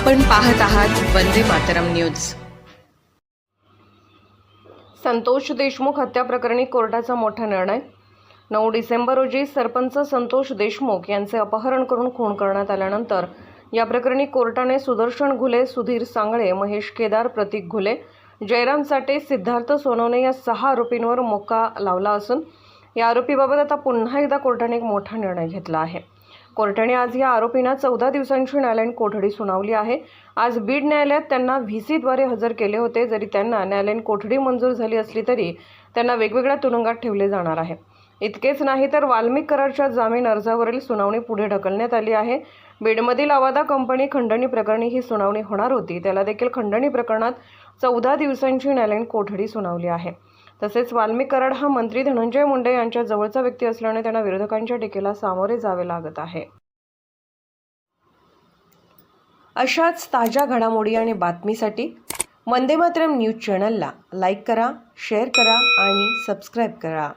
आपण पाहत आहात वंदे मातरम न्यूज. संतोष देशमुख हत्या प्रकरणी कोर्टाचा मोठा निर्णय. नऊ डिसेंबर रोजी सरपंच संतोष देशमुख यांचे अपहरण करून खून करण्यात आल्यानंतर या प्रकरणी कोर्टाने सुदर्शन घुले सुधीर सांगळे महेश केदार प्रतीक घुले जयराम साठे सिद्धार्थ सोनवणे या सहा आरोपींवर मोका लावला असून या आरोपीबाबत आता पुन्हा एकदा कोर्टाने एक मोठा निर्णय घेतला आहे. कोर्टाने आज या आरोपींना चौदा दिवसांची न्यायालयीन कोठडी सुनावली आहे. आज बीड न्यायालयात त्यांना व्ही सीद्वारे हजर केले होते. जरी त्यांना न्यायालयीन कोठडी मंजूर झाली असली तरी त्यांना वेगवेगळ्या तुरुंगात ठेवले जाणार आहे. इतकेच नाही तर वाल्मिक करारच्या जामीन अर्जावरील सुनावणी पुढे ढकलण्यात आली आहे. बीडमधील अवादा कंपनी खंडणी प्रकरणी ही सुनावणी होणार होती. त्याला देखील खंडणी प्रकरणात चौदा दिवसांची न्यायालयीन कोठडी सुनावली आहे. तसेच वाल्मिक कराड हा मंत्री धनंजय मुंडे यांच्या जवळचा व्यक्ती असल्याने त्यांना विरोधकांच्या टीकेला सामोरे जावे लागत आहे. अशाच ताज्या घडामोडी आणि बातमीसाठी वंदे मातरम न्यूज चॅनलला लाईक करा शेअर करा आणि सबस्क्राईब करा.